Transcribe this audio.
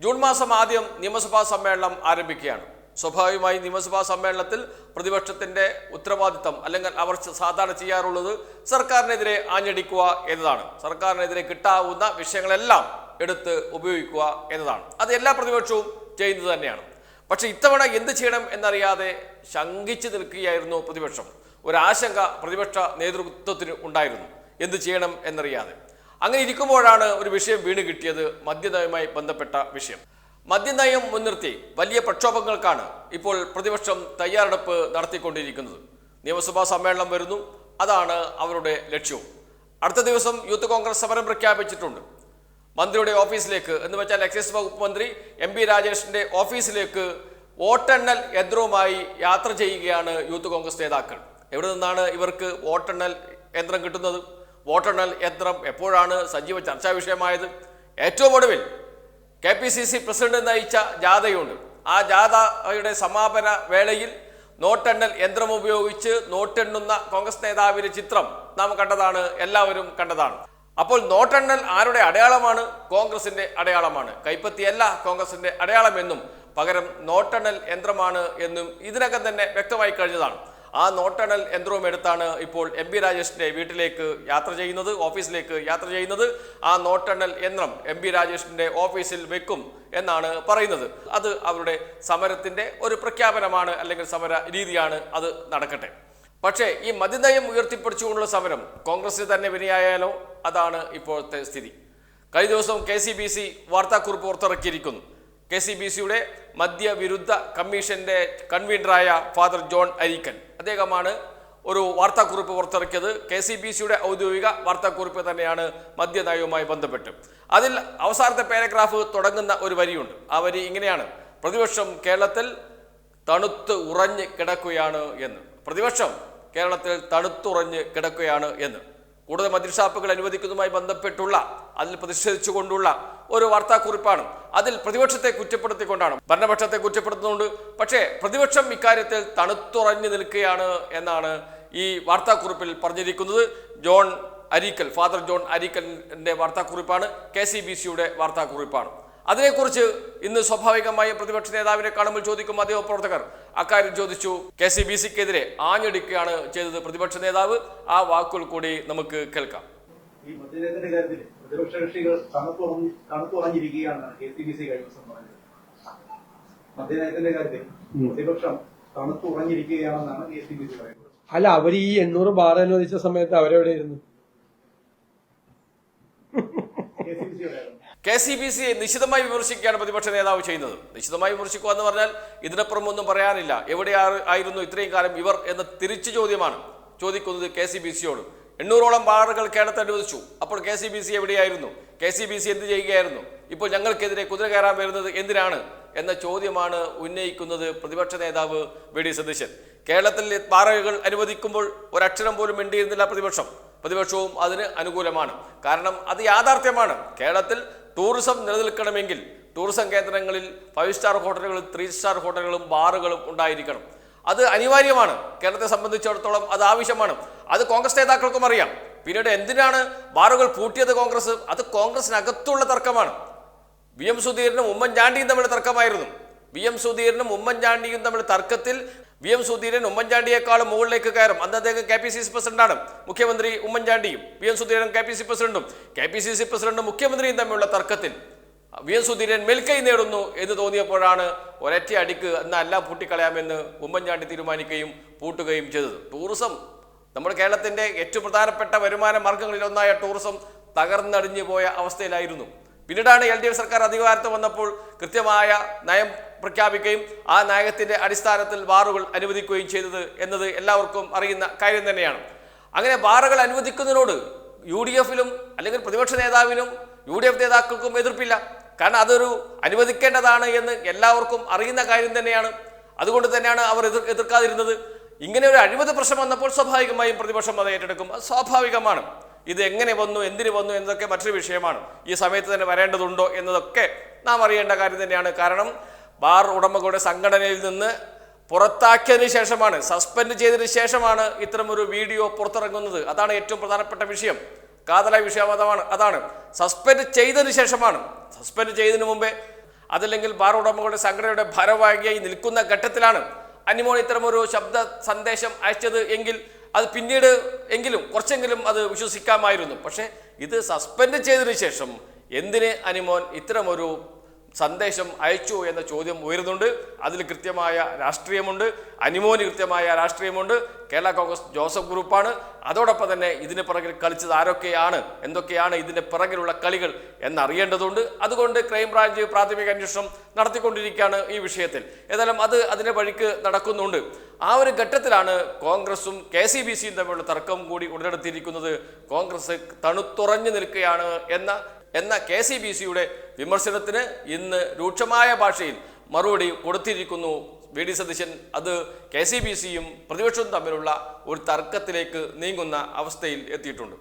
June മാസം ആദ്യം നിയമസഭാ സമ്മേളനം ആരംഭിക്കുകയാണ്. സ്വാഭാവികമായി നിയമസഭാ സമ്മേളനത്തിൽ പ്രതിപക്ഷത്തിന്റെ ഉത്തരവാദിത്തം അല്ലെങ്കിൽ അവർ സാധാരണ ചെയ്യാറുള്ളത് സർക്കാരിനെതിരെ ആഞ്ഞടിക്കുക എന്നതാണ്. സർക്കാരിനെതിരെ കിട്ടാവുന്ന വിഷയങ്ങളെല്ലാം എടുത്ത് ഉപയോഗിക്കുക എന്നതാണ്. അത് എല്ലാ പ്രതിപക്ഷവും ചെയ്യുന്നത് തന്നെയാണ്. പക്ഷെ ഇത്തവണ എന്ത് ചെയ്യണം എന്നറിയാതെ ശങ്കിച്ചു നിൽക്കുകയായിരുന്നു പ്രതിപക്ഷം. ഒരാശങ്ക പ്രതിപക്ഷ നേതൃത്വത്തിന് ഉണ്ടായിരുന്നു. എന്ത് ചെയ്യണം എന്നറിയാതെ. അങ്ങനെ ഇരിക്കുമ്പോഴാണ് ഒരു വിഷയം വീണ് കിട്ടിയത് മദ്യനയവുമായി ബന്ധപ്പെട്ട വിഷയം. മദ്യനയം മുൻനിർത്തി വലിയ പ്രക്ഷോഭങ്ങൾക്കാണ് ഇപ്പോൾ പ്രതിപക്ഷം തയ്യാറെടുപ്പ് നടത്തിക്കൊണ്ടിരിക്കുന്നത്. നിയമസഭാ സമ്മേളനം വരുന്നു. അതാണ് അവരുടെ ലക്ഷ്യവും അടുത്ത ദിവസം യൂത്ത് കോൺഗ്രസ് സമരം പ്രഖ്യാപിച്ചിട്ടുണ്ട്. മന്ത്രിയുടെ ഓഫീസിലേക്ക് എന്ന് വെച്ചാൽ എക്സൈസ് വകുപ്പ് മന്ത്രി എം പി രാജേഷിന്റെ ഓഫീസിലേക്ക് വോട്ടെണ്ണൽ യന്ത്രവുമായി യാത്ര ചെയ്യുകയാണ് യൂത്ത് കോൺഗ്രസ് നേതാക്കൾ. എവിടെ നിന്നാണ് ഇവർക്ക് വോട്ടെണ്ണൽ യന്ത്രം കിട്ടുന്നത്? വോട്ടെണ്ണൽ യന്ത്രം എപ്പോഴാണ് സജീവ ചർച്ചാ വിഷയമായത്? ഏറ്റവും ഒടുവിൽ K P C C president നയിച്ച ജാഥയുണ്ട്. ആ ജാഥയുടെ സമാപന വേളയിൽ നോട്ടെണ്ണൽ യന്ത്രം ഉപയോഗിച്ച് നോട്ടെണ്ണുന്ന കോൺഗ്രസ് നേതാവിന്റെ ചിത്രം നാം കണ്ടതാണ് എല്ലാവരും കണ്ടതാണ്. അപ്പോൾ നോട്ടെണ്ണൽ ആരുടെ അടയാളമാണ്? കോൺഗ്രസിന്റെ അടയാളമാണ്. കൈപ്പത്തിയല്ല കോൺഗ്രസിന്റെ അടയാളമെന്നും പകരം നോട്ടെണ്ണൽ യന്ത്രമാണ് എന്നും ഇതിനകം തന്നെ വ്യക്തമായി കഴിഞ്ഞതാണ്. ആ നോട്ടണൽ യന്ത്രവും എടുത്താണ് ഇപ്പോൾ എം പി രാജേഷിന്റെ വീട്ടിലേക്ക് യാത്ര ചെയ്യുന്നത് ഓഫീസിലേക്ക് യാത്ര ചെയ്യുന്നത്. ആ നോട്ടെണ്ണൽ യന്ത്രം എം പി രാജേഷിന്റെ ഓഫീസിൽ വെക്കും എന്നാണ് പറയുന്നത്. അത് അവരുടെ സമരത്തിന്റെ ഒരു പ്രഖ്യാപനമാണ് അല്ലെങ്കിൽ സമര രീതിയാണ് അത് നടക്കട്ടെ. പക്ഷേ ഈ മതിനയം ഉയർത്തിപ്പിടിച്ചുകൊണ്ടുള്ള സമരം കോൺഗ്രസിന് തന്നെ വിനയായാലോ? അതാണ് ഇപ്പോഴത്തെ സ്ഥിതി. കഴിഞ്ഞ ദിവസം കെ സി ബി സി വാർത്താക്കുറിപ്പ് പുറത്തിറക്കിയിരിക്കുന്നു. കെ സി ബി സിയുടെ മദ്യവിരുദ്ധ കമ്മീഷന്റെ കൺവീനറായ ഫാദർ ജോൺ അരിക്കൻ. അദ്ദേഹമാണ് ഒരു വാർത്താക്കുറിപ്പ് പുറത്തിറക്കിയത്. കെ സി ബി സിയുടെ ഔദ്യോഗിക വാർത്താക്കുറിപ്പ് തന്നെയാണ് മദ്യനയവുമായി ബന്ധപ്പെട്ട്. അതിൽ അവസാനത്തെ പാരഗ്രാഫ് തുടങ്ങുന്ന ഒരു വരിയുണ്ട്. ആ വരി ഇങ്ങനെയാണ്. പ്രതിപക്ഷം കേരളത്തിൽ തണുത്ത് ഉറഞ്ഞ് കിടക്കുകയാണ് എന്ന്. പ്രതിപക്ഷം കേരളത്തിൽ തണുത്തുറഞ്ഞ് കിടക്കുകയാണ് എന്ന്. കൂടുതൽ മദ്യഷാപ്പുകൾ അനുവദിക്കുന്നതുമായി ബന്ധപ്പെട്ടുള്ള അതിൽ പ്രതിഷേധിച്ചുകൊണ്ടുള്ള ഒരു വാർത്താക്കുറിപ്പാണ്. അതിൽ പ്രതിപക്ഷത്തെ കുറ്റപ്പെടുത്തിക്കൊണ്ടാണ്. ഭരണപക്ഷത്തെ കുറ്റപ്പെടുത്തുന്നുണ്ട്. പക്ഷേ പ്രതിപക്ഷം ഇക്കാര്യത്തിൽ തണുത്തുറഞ്ഞു നിൽക്കുകയാണ് എന്നാണ് ഈ വാർത്താക്കുറിപ്പിൽ പറഞ്ഞിരിക്കുന്നത്. ജോൺ അരീക്കൽ ഫാദർ ജോൺ അരീക്കലിന്റെ വാർത്താക്കുറിപ്പാണ്. കെ സി ബി സിയുടെ വാർത്താക്കുറിപ്പാണ്. അതിനെക്കുറിച്ച് ഇന്ന് സ്വാഭാവികമായും പ്രതിപക്ഷ നേതാവിനെ കാണുമ്പോൾ ചോദിക്കും മാധ്യമ പ്രവർത്തകർ അക്കാര്യം ചോദിച്ചു. കെ സി ബി സിക്കെതിരെ ആഞ്ഞടിക്കുകയാണ് ചെയ്തത് പ്രതിപക്ഷ നേതാവ്. ആ വാക്കുകൾ കൂടി നമുക്ക് കേൾക്കാം. ഈ മദ്യനയത്തിന്റെ കാര്യത്തിൽ പ്രതിപക്ഷ കക്ഷികൾ തണുത്തുറഞ്ഞ് തണുത്തുറഞ്ഞിരിക്കുകയാണെന്നാണ് കെ സി ബി സി കഴിഞ്ഞ ദിവസം പറഞ്ഞത്. മദ്യനയത്തിന്റെ കാര്യത്തിൽ പ്രതിപക്ഷം തണുത്തുറഞ്ഞിരിക്കുകയാണെന്നാണ് കെ സി ബി സി പറയുന്നത്. അല്ല അവർ ഈ എണ്ണൂറ് ബാർ അനുവദിച്ച സമയത്ത് അവരെവിടെയായിരുന്നു കെ സി ബി സിയുടെ കെ സി ബി സിയെ നിശിതമായി വിമർശിക്കുകയാണ് പ്രതിപക്ഷ നേതാവ് ചെയ്യുന്നത്. നിശിതമായി വിമർശിക്കുക എന്ന് പറഞ്ഞാൽ ഇതിനപ്പുറം ഒന്നും പറയാനില്ല. എവിടെ ആയിരുന്നു ഇത്രയും കാലം ഇവർ എന്ന തിരിച്ചു ചോദ്യമാണ്. ചോദിക്കുന്നത് കെ സി ബി സിയോട്. എണ്ണൂറോളം ബാറുകൾ കേരളത്തെ അനുവദിച്ചു. അപ്പോൾ കെ സി ബി സി എവിടെയായിരുന്നു? കെ സി ബി സി എന്ത് ചെയ്യുകയായിരുന്നു? ഇപ്പോൾ ഞങ്ങൾക്കെതിരെ കുതിര കയറാൻ വരുന്നത് എന്തിനാണ്? എന്ന ചോദ്യമാണ് ഉന്നയിക്കുന്നത് പ്രതിപക്ഷ നേതാവ് വി ഡി സതീശൻ. കേരളത്തിൽ ബാറുകൾ അനുവദിക്കുമ്പോൾ ഒരക്ഷരം പോലും മിണ്ടിയിരുന്നില്ല പ്രതിപക്ഷം. പ്രതിപക്ഷവും അതിന് അനുകൂലമാണ്. കാരണം അത് യാഥാർത്ഥ്യമാണ്. കേരളത്തിൽ ടൂറിസം നിലനിൽക്കണമെങ്കിൽ ടൂറിസം കേന്ദ്രങ്ങളിൽ ഫൈവ് സ്റ്റാർ ഹോട്ടലുകളും ത്രീ സ്റ്റാർ ഹോട്ടലുകളും ബാറുകളും ഉണ്ടായിരിക്കണം. അത് അനിവാര്യമാണ്. കേരളത്തെ സംബന്ധിച്ചിടത്തോളം അത് ആവശ്യമാണ്. അത് കോൺഗ്രസ് നേതാക്കൾക്കും അറിയാം. പിന്നീട് എന്തിനാണ് ബാറുകൾ പൂട്ടിയത് കോൺഗ്രസ്? അത് കോൺഗ്രസിനകത്തുള്ള തർക്കമാണ്. വി എം സുധീരനും ഉമ്മൻചാണ്ടിയും തമ്മിൽ തർക്കമായിരുന്നു. വി എം സുധീരനും ഉമ്മൻചാണ്ടിയും തമ്മിൽ തർക്കത്തിൽ വി എം സുധീരൻ ഉമ്മൻചാണ്ടിയെക്കാളും മുകളിലേക്ക് കയറും. അന്ന് അദ്ദേഹം കെ പി സി സി പ്രസിഡന്റാണ്. മുഖ്യമന്ത്രി ഉമ്മൻചാണ്ടിയും V M Sudheeran K P C പ്രസിഡന്റും. കെ പി സി സി പ്രസിഡന്റും മുഖ്യമന്ത്രിയും തമ്മിലുള്ള തർക്കത്തിൽ വി എം സുധീരൻ മെൽക്കൈ നേടുന്നു എന്ന് തോന്നിയപ്പോഴാണ് ഒരൊറ്റ അടിക്ക് എന്നല്ല പൂട്ടിക്കളയാമെന്ന് ഉമ്മൻചാണ്ടി തീരുമാനിക്കുകയും പൂട്ടുകയും ചെയ്തത്. ടൂറിസം നമ്മുടെ കേരളത്തിന്റെ ഏറ്റവും പ്രധാനപ്പെട്ട വരുമാന മാർഗങ്ങളിൽ ഒന്നായ ടൂറിസം തകർന്നടിഞ്ഞു പോയ അവസ്ഥയിലായിരുന്നു. പിന്നീടാണ് എൽ ഡി എഫ് സർക്കാർ അധികാരത്തിൽ വന്നപ്പോൾ കൃത്യമായ നയം പ്രഖ്യാപിക്കുകയും ആ നയത്തിന്റെ അടിസ്ഥാനത്തിൽ ബാറുകൾ അനുവദിക്കുകയും ചെയ്തത് എന്നത് എല്ലാവർക്കും അറിയുന്ന കാര്യം തന്നെയാണ്. അങ്ങനെ ബാറുകൾ അനുവദിക്കുന്നതിനോട് യു ഡി എഫിലും അല്ലെങ്കിൽ പ്രതിപക്ഷ നേതാവിനും യു ഡി എഫ് നേതാക്കൾക്കും എതിർപ്പില്ല. കാരണം അതൊരു അനുവദിക്കേണ്ടതാണ് എന്ന് എല്ലാവർക്കും അറിയുന്ന കാര്യം തന്നെയാണ്. അതുകൊണ്ട് തന്നെയാണ് അവർ എതിർ എതിർക്കാതിരുന്നത്. ഇങ്ങനെ ഒരു അഴിമതി പ്രശ്നം വന്നപ്പോൾ സ്വാഭാവികമായും പ്രതിപക്ഷം അത് ഏറ്റെടുക്കും. അത് സ്വാഭാവികമാണ്. ഇത് എങ്ങനെ വന്നു എന്തിനു വന്നു എന്നതൊക്കെ മറ്റൊരു വിഷയമാണ്. ഈ സമയത്ത് തന്നെ വരേണ്ടതുണ്ടോ എന്നതൊക്കെ നാം അറിയേണ്ട കാര്യം തന്നെയാണ്. കാരണം ബാർ ഉടമകളുടെ സംഘടനയിൽ നിന്ന് പുറത്താക്കിയതിന് ശേഷമാണ് സസ്പെൻഡ് ചെയ്തതിന് ശേഷമാണ് ഇത്തരമൊരു വീഡിയോ പുറത്തിറങ്ങുന്നത്. അതാണ് ഏറ്റവും പ്രധാനപ്പെട്ട വിഷയം. കാതലായ വിഷയം അതാണ് അതാണ്. സസ്പെൻഡ് ചെയ്തതിന് ശേഷമാണ്. സസ്പെൻഡ് ചെയ്തതിന് മുമ്പേ അതല്ലെങ്കിൽ ബാർ ഉടമകളുടെ സംഘടനയുടെ ഭാരവാഹിയായി നിൽക്കുന്ന ഘട്ടത്തിലാണ് അനിമോൾ ഇത്തരമൊരു ശബ്ദ സന്ദേശം അയച്ചത് എങ്കിൽ അത് പിന്നീട് എങ്കിലും കുറച്ചെങ്കിലും അത് വിശ്വസിക്കാമായിരുന്നു. പക്ഷേ ഇത് സസ്പെൻഡ് ചെയ്തതിനു ശേഷം എന്തിന് അനിമോൻ ഇത്തരമൊരു സന്ദേശം അയച്ചു എന്ന ചോദ്യം ഉയരുന്നുണ്ട്. അതിൽ കൃത്യമായ രാഷ്ട്രീയമുണ്ട്. അനിമോന് കൃത്യമായ രാഷ്ട്രീയമുണ്ട്. കേരള കോൺഗ്രസ് ജോസഫ് ഗ്രൂപ്പാണ്. അതോടൊപ്പം തന്നെ ഇതിന് പിറകിൽ കളിച്ചത് ആരൊക്കെയാണ്? എന്തൊക്കെയാണ് ഇതിന്റെ പിറകിലുള്ള കളികൾ എന്നറിയേണ്ടതുണ്ട്. അതുകൊണ്ട് ക്രൈംബ്രാഞ്ച് പ്രാഥമിക അന്വേഷണം നടത്തിക്കൊണ്ടിരിക്കുകയാണ് ഈ വിഷയത്തിൽ. ഏതായാലും അത് അതിന്റെ വഴിക്ക് നടക്കുന്നുണ്ട്. ആ ഒരു ഘട്ടത്തിലാണ് കോൺഗ്രസും കെ സി ബി സിയും തമ്മിലുള്ള തർക്കം കൂടി ഉടലെടുത്തിരിക്കുന്നത്. കോൺഗ്രസ് തണുത്തുറഞ്ഞു നിൽക്കുകയാണ് എന്ന എന്ന കെ സി ബി സിയുടെ വിമർശനത്തിന് ഇന്ന് രൂക്ഷമായ ഭാഷയിൽ മറുപടി കൊടുത്തിരിക്കുന്നു വി ഡി സതീശൻ. അത് കെ സി ബി സിയും പ്രതിപക്ഷവും തമ്മിലുള്ള ഒരു തർക്കത്തിലേക്ക് നീങ്ങുന്ന അവസ്ഥയിൽ എത്തിയിട്ടുണ്ട്.